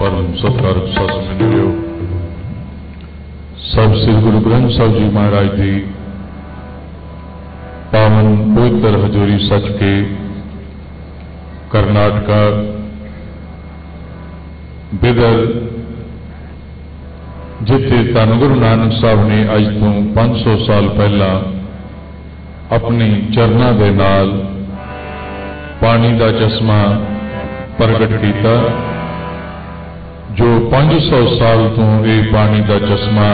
ਪਰਮ ਸਤਿਕਾਰਕ ਸਤ ਸਮਝਿਓ ਸਭ ਸ੍ਰੀ ਗੁਰੂ ਗ੍ਰੰਥ ਸਾਹਿਬ ਜੀ ਮਹਾਰਾਜ ਦੀ ਪਾਵਨ ਪਵਿੱਤਰ ਹਜ਼ੂਰੀ ਸੱਚ ਕੇ ਕਰਨਾਟਕਾ ਬਿਦਰ ਜਿੱਥੇ ਧੰਨ ਗੁਰੂ ਨਾਨਕ ਸਾਹਿਬ ਨੇ ਅੱਜ ਤੋਂ 500 ਸਾਲ ਪਹਿਲਾਂ ਆਪਣੇ ਚਰਨਾਂ ਦੇ ਨਾਲ ਪਾਣੀ ਦਾ ਚਸ਼ਮਾ ਪ੍ਰਗਟ ਕੀਤਾ। ਜੋ 500 ਸਾਲ ਤੋਂ ਇਹ ਪਾਣੀ ਦਾ ਚਸ਼ਮਾ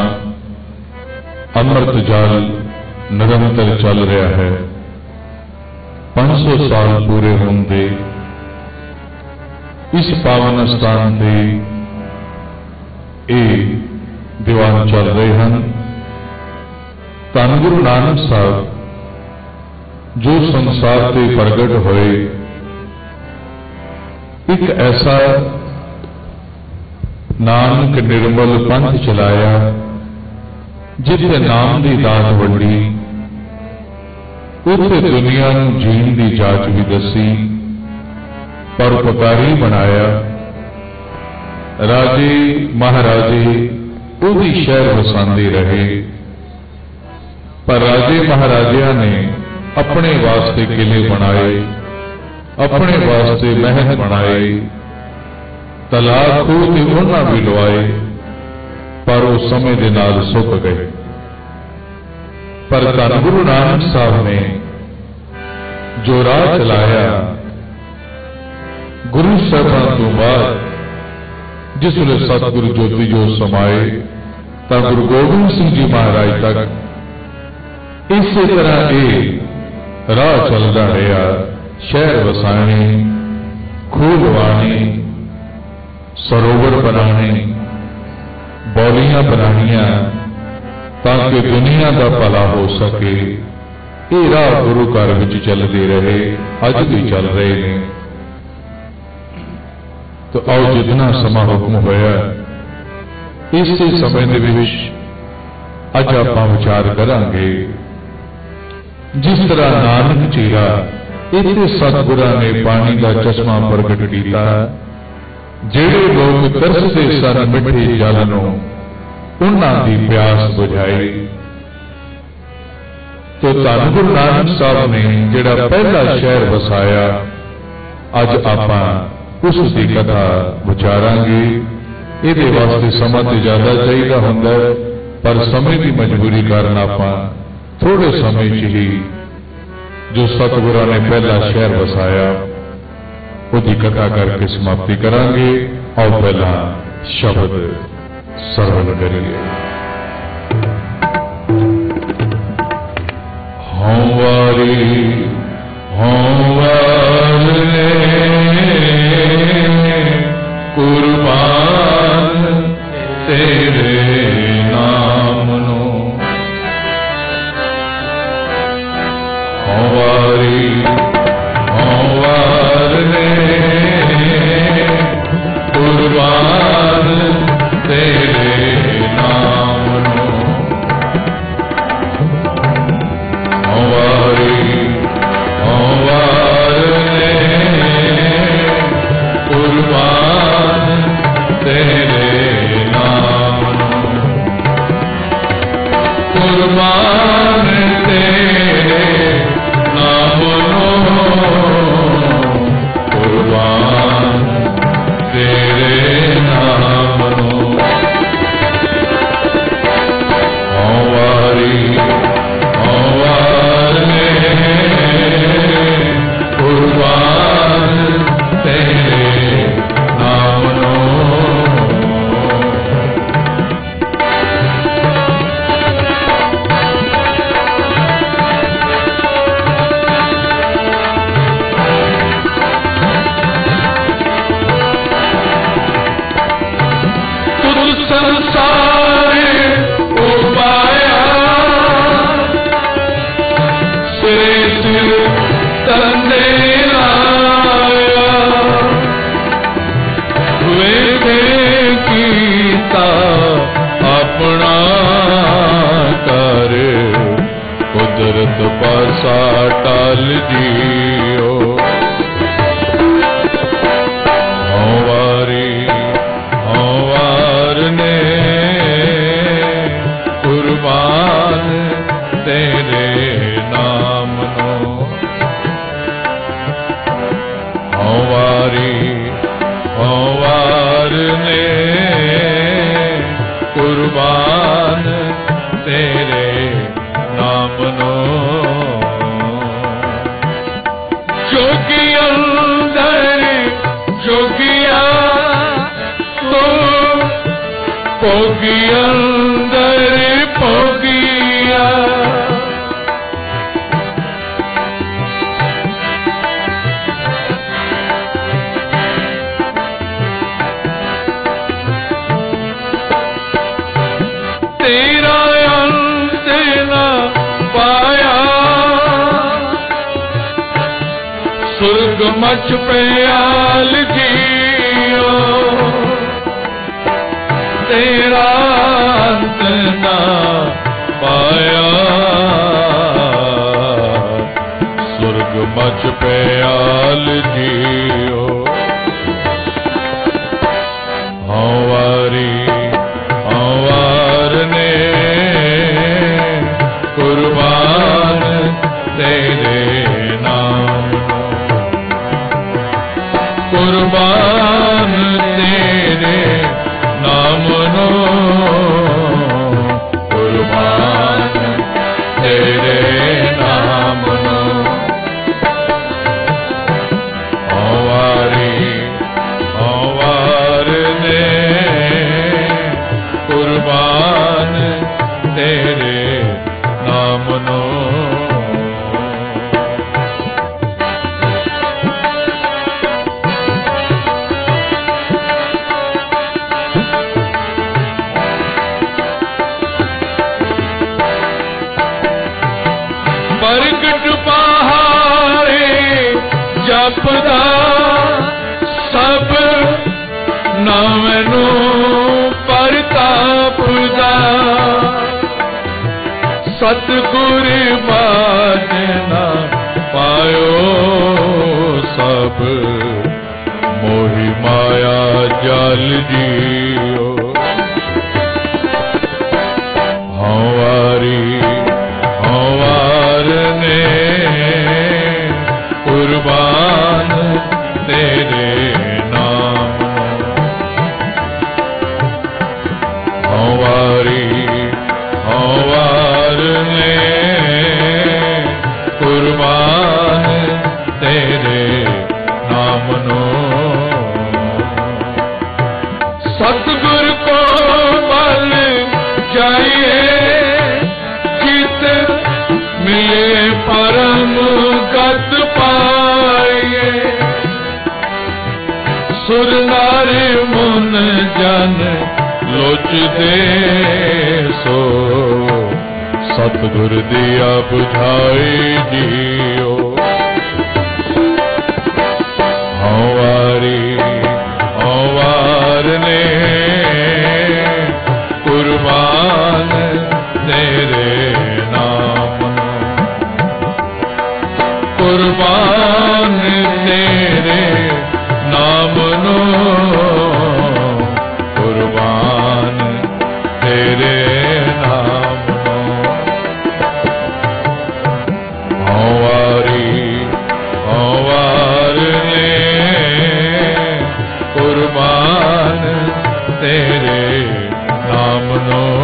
ਅੰਮ੍ਰਿਤ ਜਲ ਨਿਰੰਤਰ ਚੱਲ ਰਿਹਾ ਹੈ। 500 ਸਾਲ ਪੂਰੇ ਹੋਣ ਦੇ ਇਸ ਪਾਵਨ ਸਥਾਨ ਤੇ ਇਹ ਦੀਵਾਨ ਚੱਲ ਰਹੇ ਹਨ। ਧੰਨ ਗੁਰੂ ਨਾਨਕ ਸਾਹਿਬ, ਜੋ ਸੰਸਾਰ ਤੇ ਪ੍ਰਗਟ ਹੋਏ, ਇੱਕ ਐਸਾ ਨਾਨਕ ਨਿਰਮਲ ਪੰਥ ਚਲਾਇਆ, ਜਿੱਥੇ ਨਾਮ ਦੀ ਦਾਤ ਵੰਡੀ, ਉੱਥੇ ਦੁਨੀਆ ਨੂੰ ਜੀਣ ਦੀ ਜਾਚ ਵੀ ਦੱਸੀ, ਪਰਉਪਕਾਰੀ ਬਣਾਇਆ। ਰਾਜੇ ਮਹਾਰਾਜੇ, ਉਹਦੀ ਸ਼ਹਿਰ ਵਸਾਉਂਦੇ ਰਹੇ। ਪਰ ਰਾਜੇ ਮਹਾਰਾਜਿਆਂ ਨੇ ਆਪਣੇ ਵਾਸਤੇ ਕਿਲੇ ਬਣਾਏ, ਆਪਣੇ ਵਾਸਤੇ ਮਹਿਲ ਬਣਾਏ। ਤਲਾਕ ਖੂਹ ਤੇ ਉਹਨਾਂ ਵੀ ਲਵਾਏ, ਪਰ ਉਹ ਸਮੇਂ ਦੇ ਨਾਲ ਸੁੱਕ ਗਏ। ਪਰ ਧੰਨ ਗੁਰੂ ਨਾਨਕ ਸਾਹਿਬ ਨੇ ਜੋ ਰਾਹ ਚਲਾਇਆ, ਗੁਰੂ ਸਾਹਿਬਾਂ ਤੋਂ ਬਾਅਦ ਜਿਸ ਵੇਲੇ ਸਤਿਗੁਰੂ ਜੋਤੀ ਜੋ ਸਮਾਏ, ਤਾਂ ਗੁਰੂ ਗੋਬਿੰਦ ਸਿੰਘ ਜੀ ਮਹਾਰਾਜ ਤੱਕ ਇਸੇ ਤਰ੍ਹਾਂ ਇਹ ਰਾਹ ਚੱਲਦਾ ਰਿਹਾ। ਸ਼ਹਿਰ ਵਸਾਣੇ ਖੂਹ ਲਵਾਣੇ ਸਰੋਵਰ ਬਣਾਣੇ ਬੌਲੀਆਂ ਬਣਾਉਣੀਆਂ ਤਾਂ ਕਿ ਦੁਨੀਆ ਦਾ ਭਲਾ ਹੋ ਸਕੇ। ਇਹ ਰਾਹ ਗੁਰੂ ਘਰ ਵਿੱਚ ਚੱਲਦੇ ਰਹੇ, ਅੱਜ ਵੀ ਚੱਲ ਰਹੇ ਨੇ। ਤੋ ਆਓ ਜਿੰਨਾ ਸਮਾਂ ਹੁਕਮ ਹੋਇਆ, ਇਸੇ ਸਮੇਂ ਦੇ ਵਿੱਚ ਅੱਜ ਆਪਾਂ ਵਿਚਾਰ ਕਰਾਂਗੇ। ਜਿਸ ਤਰ੍ਹਾਂ ਨਾਨਕ ਚੀਰਾ ਇੱਥੇ ਸਤਿਗੁਰਾਂ ਨੇ ਪਾਣੀ ਦਾ ਚਸ਼ਮਾ ਪ੍ਰਗਟ ਕੀਤਾ ਜਿਹੜੇ ਲੋਕ ਤਰਸਦੇ ਸਨ ਮਿੱਠੇ ਜਲ ਨੂੰ, ਉਹਨਾਂ ਦੀ ਪਿਆਸ ਬੁਝਾਈ। ਤੋ ਧੰਨ ਗੁਰੂ ਨਾਨਕ ਸਾਹਿਬ ਨੇ ਜਿਹੜਾ ਪਹਿਲਾ ਸ਼ਹਿਰ ਵਸਾਇਆ, ਅੱਜ ਆਪਾਂ ਉਸ ਦੀ ਕਥਾ ਵਿਚਾਰਾਂਗੇ। ਇਹਦੇ ਵਾਸਤੇ ਸਮਾਂ ਤੇ ਜ਼ਿਆਦਾ ਚਾਹੀਦਾ ਹੁੰਦਾ ਪਰ ਸਮੇਂ ਦੀ ਮਜਬੂਰੀ ਕਾਰਨ ਆਪਾਂ ਥੋੜੇ ਸਮੇਂ 'ਚ ਹੀ ਜੋ ਸਤਿਗੁਰਾਂ ਨੇ ਪਹਿਲਾ ਸ਼ਹਿਰ ਵਸਾਇਆ ਉਹਦੀ ਕਥਾ ਕਰਕੇ ਸਮਾਪਤੀ ਕਰਾਂਗੇ। ਆਓ ਪਹਿਲਾਂ ਸ਼ਬਦ ਸਰਵਣ ਕਰੀਏ। ਹਉ ਵਾਰੀ, ਹਉ ਵਾਰੇ ਕੁਰਬਾਨ ਕੁਰਬਾਨ ਕਰਤ ਪਾਸਾ ਟਾਲ ਜੀਓ। ਸਤਗੁਰ ਮਾਨਨਾ ਪਾਇਓ ਸਭ। ਮੋਹਿ ਮਾਇਆ ਜਲ ਜੀ। ਸਤਿਗੁਰ ਦੀਆ ਬੁਝਾਈ ਜੀਓ। Oh.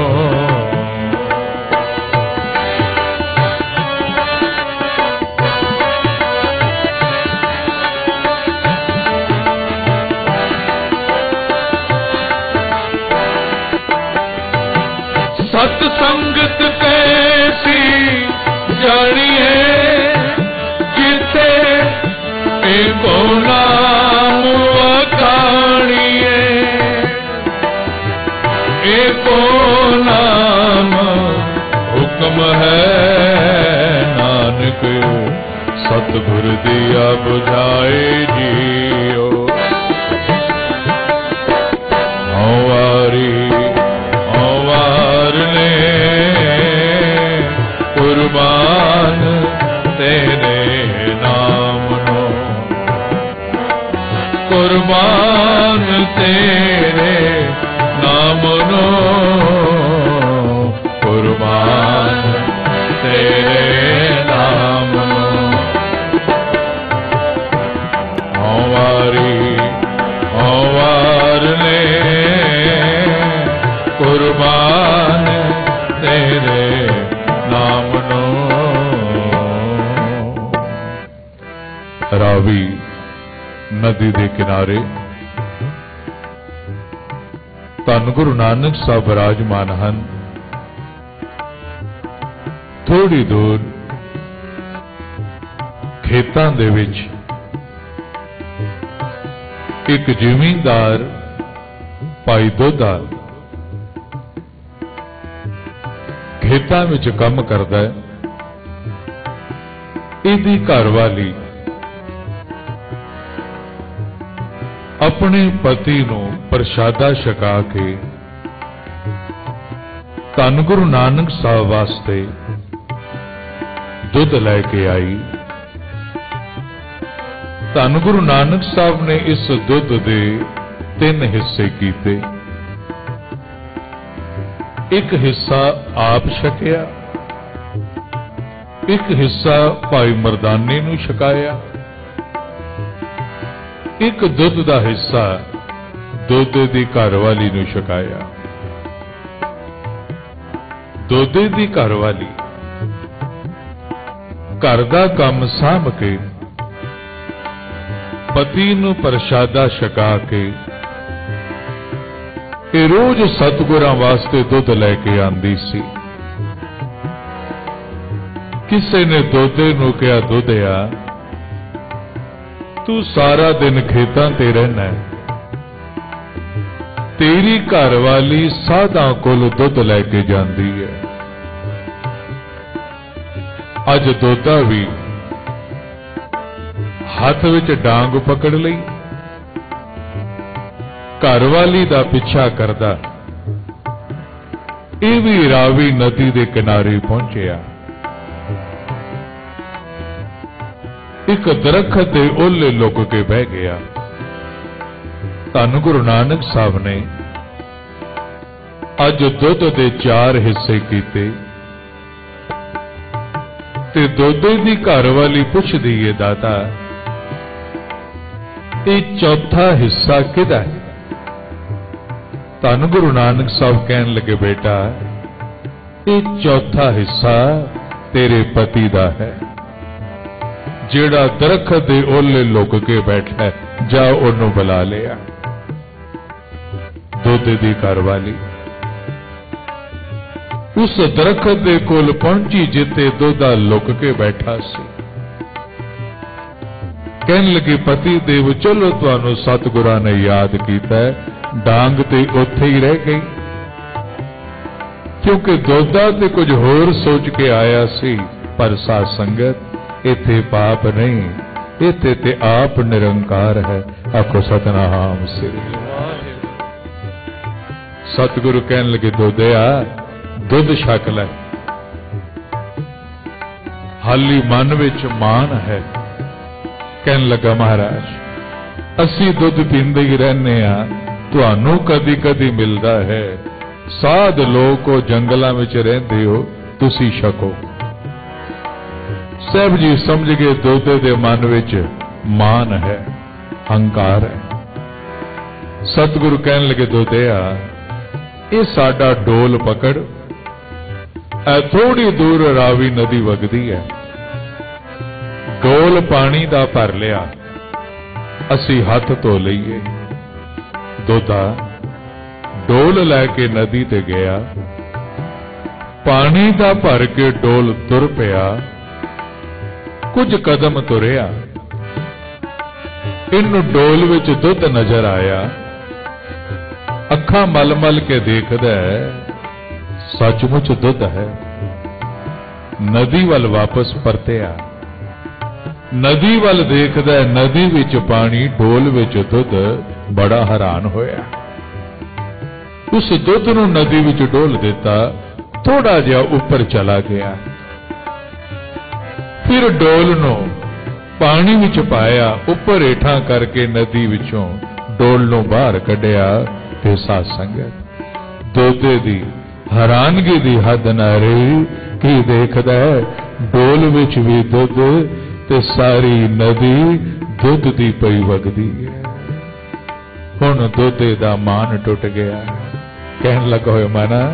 ਨਦੀ ਦੇ ਕਿਨਾਰੇ। ਧੰਨ ਗੁਰੂ ਨਾਨਕ ਸਾਹਿਬ ਵਿਰਾਜਮਾਨ ਹਨ। ਥੋੜੀ ਦੂਰ ਖੇਤਾਂ ਦੇ ਵਿੱਚ ਇੱਕ ਜ਼ਿਮੀਂਦਾਰ ਭਾਈ ਦੋਦਾ ਖੇਤਾਂ ਵਿੱਚ ਕੰਮ ਕਰਦਾ ਹੈ। ਇਹਦੀ ਘਰਵਾਲੀ ਆਪਣੇ ਪਤੀ ਨੂੰ ਪ੍ਰਸ਼ਾਦਾ ਛਕਾ ਕੇ ਧੰਨ ਗੁਰੂ ਨਾਨਕ ਸਾਹਿਬ ਵਾਸਤੇ ਦੁੱਧ ਲੈ ਕੇ ਆਈ। ਧੰਨ ਗੁਰੂ ਨਾਨਕ ਸਾਹਿਬ ਨੇ ਇਸ ਦੁੱਧ ਦੇ ਤਿੰਨ ਹਿੱਸੇ ਕੀਤੇ। ਇੱਕ ਹਿੱਸਾ ਆਪ ਛਕਿਆ, ਇੱਕ ਹਿੱਸਾ ਭਾਈ ਮਰਦਾਨੇ ਨੂੰ ਛਕਾਇਆ। ਇੱਕ ਦੁੱਧ ਦਾ ਹਿੱਸਾ ਦੋਦੇ ਦੀ ਘਰਵਾਲੀ ਨੂੰ ਛਕਾਇਆ। ਦੋਦੇ ਦੀ ਘਰਵਾਲੀ ਘਰ ਦਾ ਕੰਮ ਸਾਂਭ ਕੇ, ਪਤੀ ਨੂੰ ਪ੍ਰਸ਼ਾਦਾ ਛਕਾ ਕੇ, ਇਹ ਰੋਜ਼ ਸਤਗੁਰਾਂ ਵਾਸਤੇ ਦੁੱਧ ਲੈ ਕੇ ਆਂਦੀ ਸੀ। ਕਿਸੇ ਨੇ ਦੋਦੇ ਨੂੰ ਕਿਹਾ, ਦੁੱਧਿਆ ਤੂੰ ਸਾਰਾ ਦਿਨ ਖੇਤਾਂ ਤੇ ਰਹਿਣਾ ਹੈ। ਤੇਰੀ ਘਰਵਾਲੀ ਸਾਧਾਂ ਕੋਲ ਦੁੱਧ ਲੈ ਕੇ ਜਾਂਦੀ ਹੈ। ਅੱਜ ਦੋਦਾ ਵੀ ਹੱਥ ਵਿੱਚ ਡਾਂਗ ਪਕੜ ਲਈ। ਘਰਵਾਲੀ ਦਾ ਪਿੱਛਾ ਕਰਦਾ। ਇਹ ਵੀ ਰਾਵੀ ਨਦੀ ਦੇ ਕਿਨਾਰੇ ਪਹੁੰਚਿਆ। ਇੱਕ ਦਰਖਤ ਦੇ ਓਲੇ ਲੁਕ ਕੇ ਬਹਿ ਗਿਆ। ਧੰਨ ਗੁਰੂ ਨਾਨਕ ਸਾਹਿਬ ਨੇ ਅੱਜ ਦੁੱਧ ਦੇ ਚਾਰ ਹਿੱਸੇ ਕੀਤੇ ਤੇ ਦੋਦੇ ਦੀ ਘਰ ਵਾਲੀ ਪੁੱਛਦੀ ਏ, ਦਾਤਾ, ਇਹ ਚੌਥਾ ਹਿੱਸਾ ਕਿਹਦਾ ਹੈ? ਧੰਨ ਗੁਰੂ ਨਾਨਕ ਸਾਹਿਬ ਕਹਿਣ ਲੱਗੇ, ਬੇਟਾ, ਇਹ ਚੌਥਾ ਹਿੱਸਾ ਤੇਰੇ ਪਤੀ ਦਾ ਹੈ। ਜਿਹੜਾ ਦਰਖਤ ਦੇ ਓਲੇ ਲੁਕ ਕੇ ਬੈਠਾ ਹੈ, ਜਾ ਉਹਨੂੰ ਬੁਲਾ ਲਿਆ। ਦੁੱਧ ਦੀ ਘਰਵਾਲੀ ਉਸ ਦਰਖਤ ਦੇ ਕੋਲ ਪਹੁੰਚੀ ਜਿੱਤੇ ਦੁੱਧਾ ਲੁਕ ਕੇ ਬੈਠਾ ਸੀ। ਕਹਿਣ ਲੱਗੇ, ਪਤੀ ਦੇਵ, ਚਲੋ ਤੁਹਾਨੂੰ ਸਤਿਗੁਰਾਂ ਨੇ ਯਾਦ ਕੀਤਾ ਡਾਂਗ ਤੇ ਉੱਥੇ ਹੀ ਰਹਿ ਗਈ। ਕਿਉਂਕਿ ਦੁੱਧਾ ਤੇ ਕੁਝ ਹੋਰ ਸੋਚ ਕੇ ਆਇਆ ਸੀ, ਪਰ ਸਾਧ ਸੰਗਤ ਇੱਥੇ ਪਾਪ ਨਹੀਂ, ਇੱਥੇ ਤੇ ਆਪ ਨਿਰੰਕਾਰ ਹੈ। ਆਖੋ ਸਤਨਾਮ ਸ੍ਰੀ ਸਤਿਗੁਰੂ ਕਹਿਣ ਲੱਗੇ, ਦੋਦਿਆ, ਦੁੱਧ ਛਕ ਲੈ। ਹਾਲੀ ਮਨ ਵਿੱਚ ਮਾਨ ਹੈ। ਕਹਿਣ ਲੱਗਾ ਮਹਾਰਾਜ, ਅਸੀਂ ਦੁੱਧ ਪੀਂਦੇ ਹੀ ਰਹਿੰਦੇ ਆ ਤੁਹਾਨੂੰ ਕਦੀ ਕਦੀ ਮਿਲਦਾ ਹੈ। ਸਾਧ ਲੋਕੋ ਜੰਗਲਾਂ ਵਿੱਚ ਰਹਿੰਦੇ ਹੋ, ਤੁਸੀਂ ਛਕੋ। ਸਹਿਬ ਜੀ ਸਮਝ ਗਏ ਦੋਤੇ ਦੇ ਮਨ ਵਿੱਚ ਮਾਨ ਹੈ, ਹੰਕਾਰ ਹੈ। ਸਤਿਗੁਰੂ ਕਹਿਣ ਲੱਗੇ, ਦੋਤਿਆ, ਇਹ ਸਾਡਾ ਡੋਲ ਪਕੜ ਐ ਥੋੜੀ ਦੂਰ ਰਾਵੀ ਨਦੀ ਵਗਦੀ ਹੈ। ਡੋਲ ਪਾਣੀ ਦਾ ਭਰ ਲਿਆ, ਅਸੀਂ ਹੱਥ ਧੋ ਲਈਏ। ਦੋਤਾ, ਡੋਲ ਲੈ ਕੇ ਨਦੀ ਤੇ ਗਿਆ। ਪਾਣੀ ਦਾ ਭਰ ਕੇ ਡੋਲ ਤੁਰ ਪਿਆ। ਕੁਝ ਕਦਮ ਤੁਰਿਆ। ਇਹਨੂੰ ਡੋਲ ਵਿੱਚ ਦੁੱਧ ਨਜ਼ਰ ਆਇਆ। ਅੱਖਾਂ ਮਲ-ਮਲ ਕੇ ਦੇਖਦਾ ਸੱਚਮੁੱਚ ਦੁੱਧ ਹੈ। ਨਦੀ ਵੱਲ ਵਾਪਸ ਪਰਤਿਆ। ਨਦੀ ਵੱਲ ਦੇਖਦਾ ਨਦੀ ਵਿੱਚ ਪਾਣੀ ਢੋਲ ਵਿੱਚ ਦੁੱਧ, ਬੜਾ ਹੈਰਾਨ ਹੋਇਆ। ਉਸ ਦੁੱਧ ਨੂੰ ਨਦੀ ਵਿੱਚ ਡੋਲ ਦਿੱਤਾ ਥੋੜਾ ਜਿਹਾ ਉੱਪਰ ਚਲਾ ਗਿਆ। ਫਿਰ ਡੋਲ ਨੂੰ ਪਾਣੀ ਵਿੱਚ ਪਾਇਆ, ਉੱਪਰ ਹੇਠਾਂ ਕਰਕੇ ਨਦੀ ਵਿੱਚੋਂ ਡੋਲ ਨੂੰ ਬਾਹਰ ਕੱਢਿਆ ਤੇ ਸਾਧ ਸੰਗਤ ਦੋਦੇ ਦੀ ਹੈਰਾਨਗੀ ਦੀ ਹੱਦ ਨਾ ਰਹੀ, ਕੀ ਦੇਖਦਾ ਹੈ? ਡੋਲ ਵਿੱਚ ਵੀ ਦੁੱਧ ਤੇ ਸਾਰੀ ਨਦੀ ਦੁੱਧ ਦੀ ਪਈ ਵਗਦੀ ਹੈ। ਹੁਣ ਦੋਦੇ ਦਾ ਮਾਨ ਟੁੱਟ ਗਿਆ। ਕਹਿਣ ਲੱਗਾ ਹੋਇਆ, ਮਾਨਾ,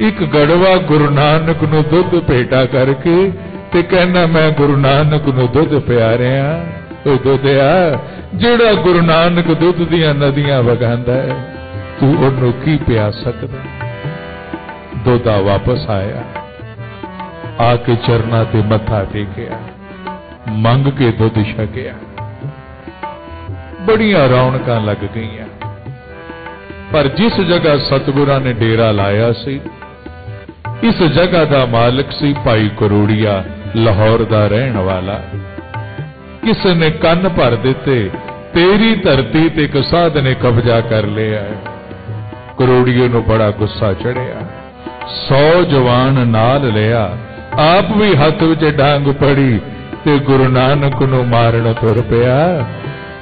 ਇੱਕ ਗੜਵਾ ਗੁਰੂ ਨਾਨਕ ਨੂੰ ਦੁੱਧ ਭੇਟਾ ਕਰਕੇ ਤੇ ਕਹਿੰਦਾ, ਮੈਂ ਗੁਰੂ ਨਾਨਕ ਨੂੰ ਦੁੱਧ ਪਿਆ ਰਿਹਾ ਉਹ ਦੋਦਿਆ ਜਿਹੜਾ ਗੁਰੂ ਨਾਨਕ ਦੁੱਧ ਦੀਆਂ ਨਦੀਆਂ ਵਗਾਉਂਦਾ ਹੈ, ਤੂੰ ਉਹਨੂੰ ਕੀ ਪਿਆ ਸਕਦਾ? ਦੋਦਾ ਵਾਪਸ ਆਇਆ, ਆ ਕੇ ਚਰਨਾ ਤੇ ਮੱਥਾ ਟੇਕਿਆ, ਮੰਗ ਕੇ ਦੁੱਧ ਛਕਿਆ। ਬੜੀਆਂ ਰੌਣਕਾਂ ਲੱਗ ਗਈਆਂ। ਪਰ ਜਿਸ ਜਗ੍ਹਾ ਸਤਿਗੁਰਾਂ ਨੇ ਡੇਰਾ ਲਾਇਆ ਸੀ, ਇਸ ਜਗ੍ਹਾ ਦਾ ਮਾਲਕ ਸੀ ਭਾਈ ਕਰੋੜੀਆ ਲਾਹੌਰ ਦਾ ਰਹਿਣ ਵਾਲਾ। ਕਿਸ ਨੇ ਕੰਨ ਭਰ ਦਿੱਤੇ, ਤੇਰੀ ਧਰਤੀ ਤੇ ਇੱਕ ਸਾਧ ਨੇ ਕਬਜ਼ਾ ਕਰ ਲਿਆ ਕਰੋੜੀਏ ਨੂੰ ਬੜਾ ਗੁੱਸਾ ਚੜਿਆ। 100 ਜਵਾਨ ਨਾਲ ਲਿਆ। ਆਪ ਵੀ ਹੱਥ ਵਿੱਚ ਡਾਂਗ ਪੜੀ ਤੇ ਗੁਰੂ ਨਾਨਕ ਨੂੰ ਮਾਰਨ ਤੁਰ ਪਿਆ।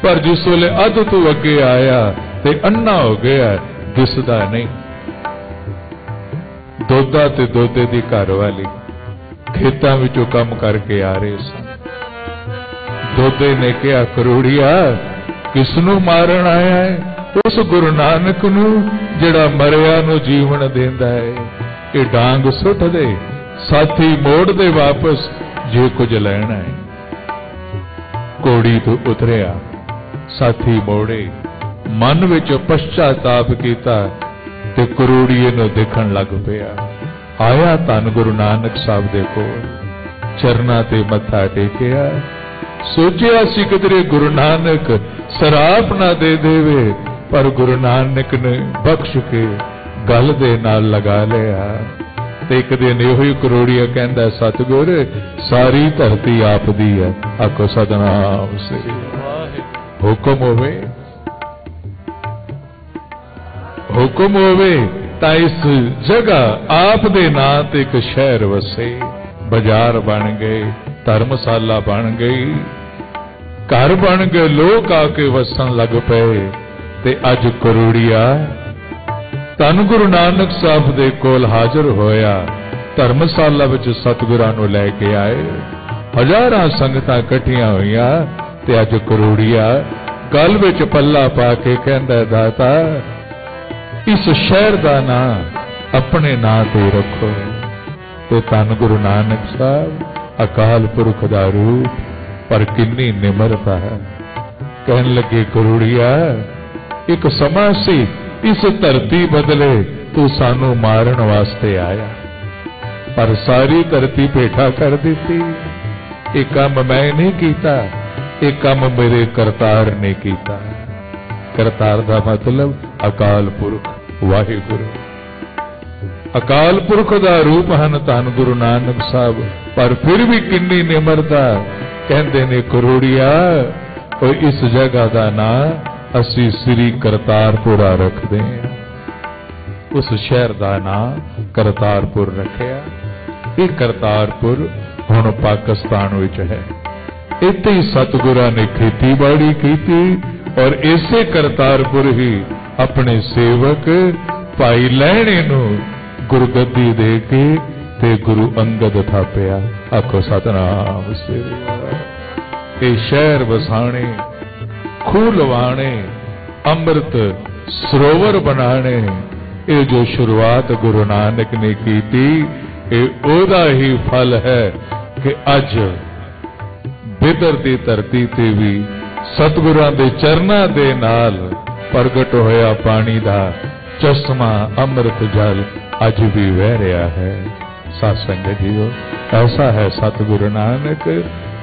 ਪਰ ਜਿਸ ਵੇਲੇ ਅੱਧ ਤੋਂ ਅੱਗੇ ਆਇਆ ਤੇ ਅੰਨਾ ਹੋ ਗਿਆ, ਦਿਸਦਾ ਨਹੀਂ। ਦੋਦਾ ਤੇ ਦੋਦੇ ਦੀ ਘਰ ਵਾਲੀ ਖੇਤਾਂ ਵਿੱਚੋਂ ਕੰਮ ਕਰਕੇ ਆ ਰਹੇ ਸਨ ਦੋਦੇ ਨੇ ਕਿਹਾ, ਕਰੋੜੀਆ ਕਿਸ ਨੂੰ ਮਾਰਨ ਆਇਆ ਹੈ? ਉਸ ਗੁਰੂ ਨਾਨਕ ਨੂੰ ਜਿਹੜਾ ਮਰਿਆ ਨੂੰ ਜੀਵਨ ਦਿੰਦਾ ਹੈ। ਇਹ ਡਾਂਗ ਸੁੱਟ ਦੇ, ਸਾਥੀ ਮੋੜ ਦੇ ਵਾਪਸ ਜੇ ਕੁਝ ਲੈਣਾ ਹੈ। ਕੋੜੀ ਤੋਂ ਉਤਰਿਆ, ਸਾਥੀ ਮੋੜੇ, ਮਨ ਵਿੱਚ ਪਛਤਾਤਾਪ ਕੀਤਾ ਤੇ ਕਰੋੜੀਏ ਨੂੰ ਦੇਖਣ ਲੱਗ ਪਿਆ। ਆਇਆ ਧੰਨ ਗੁਰੂ ਨਾਨਕ ਸਾਹਿਬ ਦੇ ਕੋਲ, ਚਰਨਾਂ ਤੇ ਮੱਥਾ ਟੇਕਿਆ। ਸੋਚਿਆ ਸੀ ਕਿਧਰੇ ਗੁਰੂ ਨਾਨਕ ਸਰਾਪ ਨਾ ਦੇ ਦੇਵੇ, ਪਰ ਗੁਰੂ ਨਾਨਕ ਨੇ ਬਖਸ਼ ਕੇ ਗੱਲ ਦੇ ਨਾਲ ਲਗਾ ਲਿਆ। ਤੇ ਇੱਕ ਦਿਨ ਇਹੋ ਹੀ ਕਰੋੜੀਆ ਕਹਿੰਦਾ, ਸਤਿਗੁਰ, ਸਾਰੀ ਧਰਤੀ ਆਪ ਦੀ ਹੈ, ਆਖੋ ਸਤਨਾਮ ਸ੍ਰੀ ਹੁਕਮ ਹੋਵੇ ਹੁਕਮ ਹੋਵੇ ਤਾਂ ਇਸ ਜਗ੍ਹਾ ਆਪ ਦੇ ਨਾਂ ਤੇ ਇੱਕ ਸ਼ਹਿਰ ਵਸੇ। ਬਾਜ਼ਾਰ ਬਣ ਗਏ, ਧਰਮਸ਼ਾਲਾ ਬਣ ਗਈ। ਘਰ ਬਣ ਗਏ, ਲੋਕ ਆ ਕੇ ਵਸਣ ਲੱਗ ਪਏ ਤੇ ਅੱਜ ਕਰੋੜੀਆ। ਧੰਨ ਗੁਰੂ ਨਾਨਕ ਸਾਹਿਬ ਦੇ ਕੋਲ ਹਾਜ਼ਰ ਹੋਇਆ, ਧਰਮਸ਼ਾਲਾ ਵਿੱਚ ਸਤਿਗੁਰਾਂ ਨੂੰ ਲੈ ਕੇ ਆਏ। ਹਜ਼ਾਰਾਂ ਸੰਗਤਾਂ ਇਕੱਠੀਆਂ ਹੋਈਆਂ ਤੇ ਅੱਜ ਕਰੋੜੀਆ। ਗਲ ਵਿੱਚ ਪੱਲਾ ਪਾ ਕੇ ਕਹਿੰਦਾ ਦਾਤਾ ਇਸ ਸ਼ਹਿਰ ਦਾ ਨਾਂ ਆਪਣੇ ਨਾਂ ਤੇ ਰੱਖੋ। ਤੇ ਧੰਨ ਗੁਰੂ ਨਾਨਕ ਸਾਹਿਬ, ਅਕਾਲ ਪੁਰਖ ਦਾ ਰੂਪ ਪਰ ਕਿੰਨੀ ਨਿਮਰਤਾ ਹੈ। ਕਹਿਣ ਲੱਗੇ ਕਰੋੜੀਆ ਇੱਕ ਸਮਾਂ ਸੀ, ਇਸ ਧਰਤੀ ਬਦਲੇ ਤੂੰ ਸਾਨੂੰ ਮਾਰਨ ਵਾਸਤੇ ਆਇਆ। ਪਰ ਸਾਰੀ ਧਰਤੀ ਭੇਟਾ ਕਰ ਦਿੱਤੀ। ਇਹ ਕੰਮ ਮੈਂ ਨਹੀਂ ਕੀਤਾ, ਇਹ ਕੰਮ ਮੇਰੇ ਕਰਤਾਰ ਨੇ ਕੀਤਾ। ਕਰਤਾਰ ਦਾ ਮਤਲਬ ਅਕਾਲ ਪੁਰਖ, ਵਾਹਿਗੁਰੂ। ਅਕਾਲ ਪੁਰਖ ਦਾ ਰੂਪ ਹਨ ਧੰਨ ਗੁਰੂ ਨਾਨਕ ਸਾਹਿਬ, ਪਰ ਫਿਰ ਵੀ ਕਿੰਨੀ ਨਿਮਰਤਾ, ਕਹਿੰਦੇ ਨੇ ਕਰੋੜੀਆ ਉਹ ਇਸ ਜਗ੍ਹਾ ਦਾ ਨਾਂ ਅਸੀਂ ਸ੍ਰੀ ਕਰਤਾਰਪੁਰਾ ਰੱਖਦੇ ਹਾਂ। ਉਸ ਸ਼ਹਿਰ ਦਾ ਨਾਂ ਕਰਤਾਰਪੁਰ ਰੱਖਿਆ। ਇਹ ਕਰਤਾਰਪੁਰ ਹੁਣ ਪਾਕਿਸਤਾਨ ਵਿੱਚ ਹੈ। ਇੱਥੇ ਹੀ ਸਤਿਗੁਰਾਂ ਨੇ ਖੇਤੀਬਾੜੀ ਕੀਤੀ ਔਰ ਇਸੇ ਕਰਤਾਰਪੁਰ ਹੀ ਆਪਣੇ ਸੇਵਕ ਭਾਈ ਲੈਣੇ ਨੂੰ ਗੁਰਗੱਦੀ ਦੇ ਕੇ ਤੇ ਗੁਰੂ ਅੰਗਦ ਥਾਪਿਆ। ਆਖੋ ਸਤਨਾਮ ਸ੍ਰੀ ਇਹ ਸ਼ਹਿਰ ਵਸਾਣੇ, ਖੂਹ ਅੰਮ੍ਰਿਤ ਸਰੋਵਰ ਬਣਾਣੇ, ਇਹ ਜੋ ਸ਼ੁਰੂਆਤ ਗੁਰੂ ਨਾਨਕ ਨੇ ਕੀਤੀ, ਇਹ ਉਹਦਾ ਹੀ ਫਲ ਹੈ ਕਿ ਅੱਜ ਬਿਦਰ ਦੀ ਧਰਤੀ ਤੇ ਵੀ ਸਤਿਗੁਰਾਂ ਦੇ ਚਰਨਾਂ ਦੇ ਨਾਲ ਪ੍ਰਗਟ ਹੋਇਆ ਪਾਣੀ ਦਾ, ਚਸ਼ਮਾ ਅੰਮ੍ਰਿਤ ਜਲ ਅੱਜ ਵੀ ਵਹਿ ਰਿਹਾ ਹੈ। ਸਾਧ ਸੰਗਤ ਜੀਓ, ਐਸਾ ਹੈ ਸਤਿਗੁਰੂ ਨਾਨਕ,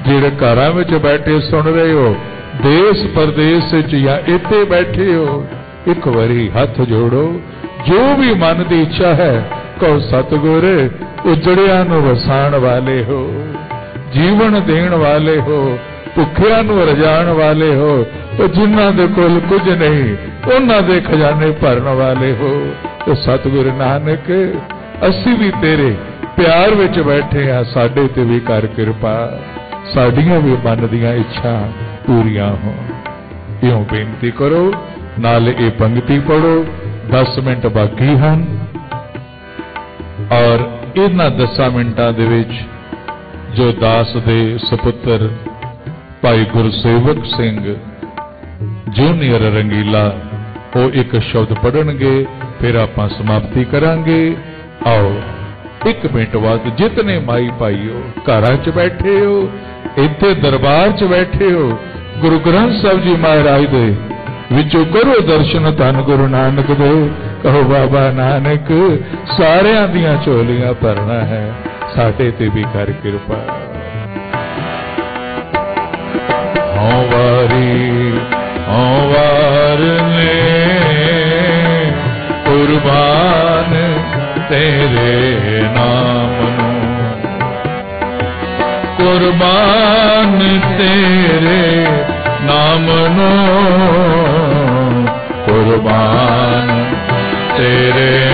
ਜਿਹੜੇ ਘਰਾਂ ਵਿੱਚ ਬੈਠੇ ਸੁਣ ਰਹੇ ਹੋ, ਦੇਸ਼ ਪਰਦੇਸ ਵਿੱਚ ਜਾਂ ਇੱਥੇ ਬੈਠੇ ਹੋ, ਇੱਕ ਵਾਰੀ ਹੱਥ ਜੋੜੋ, ਜੋ ਵੀ ਮਨ ਦੀ ਇੱਛਾ ਹੈ, ਕਹੋ ਸਤਿਗੁਰ, ਉਜੜਿਆਂ ਨੂੰ ਵਸਾਣ ਵਾਲੇ ਹੋ, ਜੀਵਨ ਦੇਣ ਵਾਲੇ ਹੋ ਭੁੱਖਿਆਂ ਨੂੰ ਰਜਾਣ ਵਾਲੇ ਹੋ, ਉਹ ਜਿਨ੍ਹਾਂ ਦੇ ਕੋਲ ਕੁਝ ਨਹੀਂ, ਉਹਨਾਂ ਦੇ ਖਜ਼ਾਨੇ ਭਰਨ ਵਾਲੇ ਹੋ। ਤੇ ਸਤਿਗੁਰੂ ਨਾਨਕ, ਅਸੀਂ ਵੀ ਤੇਰੇ ਪਿਆਰ ਵਿੱਚ ਬੈਠੇ ਆ ਸਾਡੇ ਤੇ ਵੀ ਕਰ ਕਿਰਪਾ। ਸਾਡੀਆਂ ਵੀ ਮਨ ਦੀਆਂ ਇੱਛਾ ਪੂਰੀਆਂ ਹੋਣ। ਇਉਂ ਬੇਨਤੀ ਕਰੋ, ਨਾਲ ਇਹ ਪੰਕਤੀ ਪੜੋ 10 ਮਿੰਟ ਬਾਕੀ ਹਨ। ਔਰ ਇਹਨਾਂ 10 ਮਿੰਟਾਂ ਦੇ ਵਿੱਚ ਜੋ ਦਾਸ ਦੇ ਸੁਪੁੱਤਰ ਭਾਈ ਗੁਰਸੇਵਕ ਸਿੰਘ ਜੂਨੀਅਰ ਰੰਗੀਲਾ, ਉਹ ਇੱਕ ਸ਼ਬਦ ਪੜਨਗੇ ਫਿਰ ਆਪਾਂ ਸਮਾਪਤੀ ਕਰਾਂਗੇ। ਆਓ, ਇੱਕ ਮਿੰਟ ਬਾਅਦ ਜਿਤਨੇ ਮਾਈ ਭਾਈਓ, ਘਰਾਂ 'ਚ ਬੈਠੇ ਹੋ ਇੱਥੇ ਦਰਬਾਰ 'ਚ ਬੈਠੇ ਹੋ ਗੁਰੂ ਗ੍ਰੰਥ ਸਾਹਿਬ ਜੀ ਮਹਾਰਾਜ ਦੇ ਵਿੱਚੋਂ ਕਰੋ ਦਰਸ਼ਨ ਧੰਨ ਗੁਰੂ ਨਾਨਕ ਦੇ। ਕਹੋ ਬਾਬਾ ਨਾਨਕ, ਸਾਰਿਆਂ ਦੀਆਂ ਝੋਲੀਆਂ ਭਰਨਾ ਹੈ, ਸਾਡੇ ਤੇ ਵੀ ਕਰ ਕਿਰਪਾ। ਹਉ ਵਾਰੀ ਨੇ ਕੁਰਬਾਨ ਤੇਰੇ ਨਾਮ ਨੂੰ। ਕੁਰਬਾਨ ਤੇਰੇ ਨਾਮ ਨੂੰ ਕੁਰਬਾਨ ਤੇਰੇ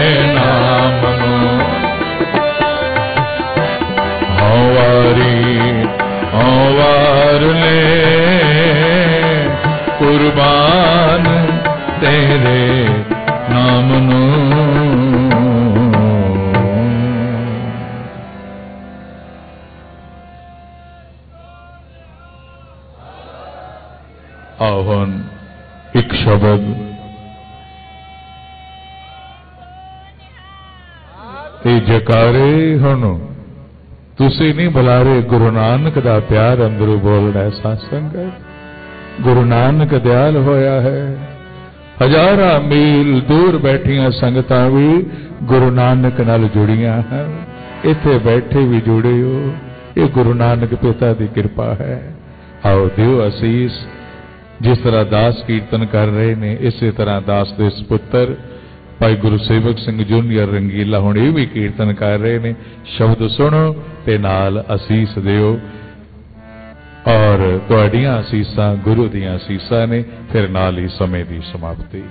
ਆਓ ਇੱਕ ਸ਼ਬਦ। ਇਹ ਜਕਾਰੇ ਹੁਣ, ਤੁਸੀਂ ਨਹੀਂ ਬੁਲਾਰੇ ਗੁਰੂ ਨਾਨਕ ਦਾ ਪਿਆਰ ਅੰਦਰੋਂ ਬੋਲਣਾ ਹੈ ਗੁਰੂ ਨਾਨਕ ਦਿਆਲ ਹੋਇਆ ਹੈ। ਹਜ਼ਾਰਾਂ ਮੀਲ ਦੂਰ ਬੈਠੀਆਂ ਸੰਗਤਾਂ ਵੀ ਗੁਰੂ ਨਾਨਕ ਨਾਲ ਜੁੜੀਆਂ ਹਨ। ਇੱਥੇ ਬੈਠੇ ਵੀ ਜੁੜੇ ਹੋ। ਇਹ ਗੁਰੂ ਨਾਨਕ ਪਿਤਾ ਦੀ ਕਿਰਪਾ ਹੈ। ਆਓ ਦਿਓ ਅਸੀਸ ਜਿਸ ਤਰ੍ਹਾਂ ਦਾਸ ਕੀਰਤਨ ਕਰ ਰਹੇ ਨੇ, ਇਸੇ ਤਰ੍ਹਾਂ ਦਾਸ ਦੇ ਸੁਪੁੱਤਰ ਭਾਈ ਗੁਰੂ ਸੇਵਕ ਸਿੰਘ ਜੂਨੀਅਰ ਰੰਗੀਲਾ ਹੁਣ ਇਹ ਵੀ ਕੀਰਤਨ ਕਰ ਰਹੇ ਨੇ। ਸ਼ਬਦ ਸੁਣੋ ਤੇ ਨਾਲ ਅਸੀਸ ਦਿਓ। ਔਰ ਤੁਹਾਡੀਆਂ ਅਸੀਸਾਂ ਗੁਰੂ ਦੀਆਂ ਅਸੀਸਾਂ ਨੇ, ਫਿਰ ਨਾਲ ਹੀ ਸਮੇਂ ਦੀ ਸਮਾਪਤੀ।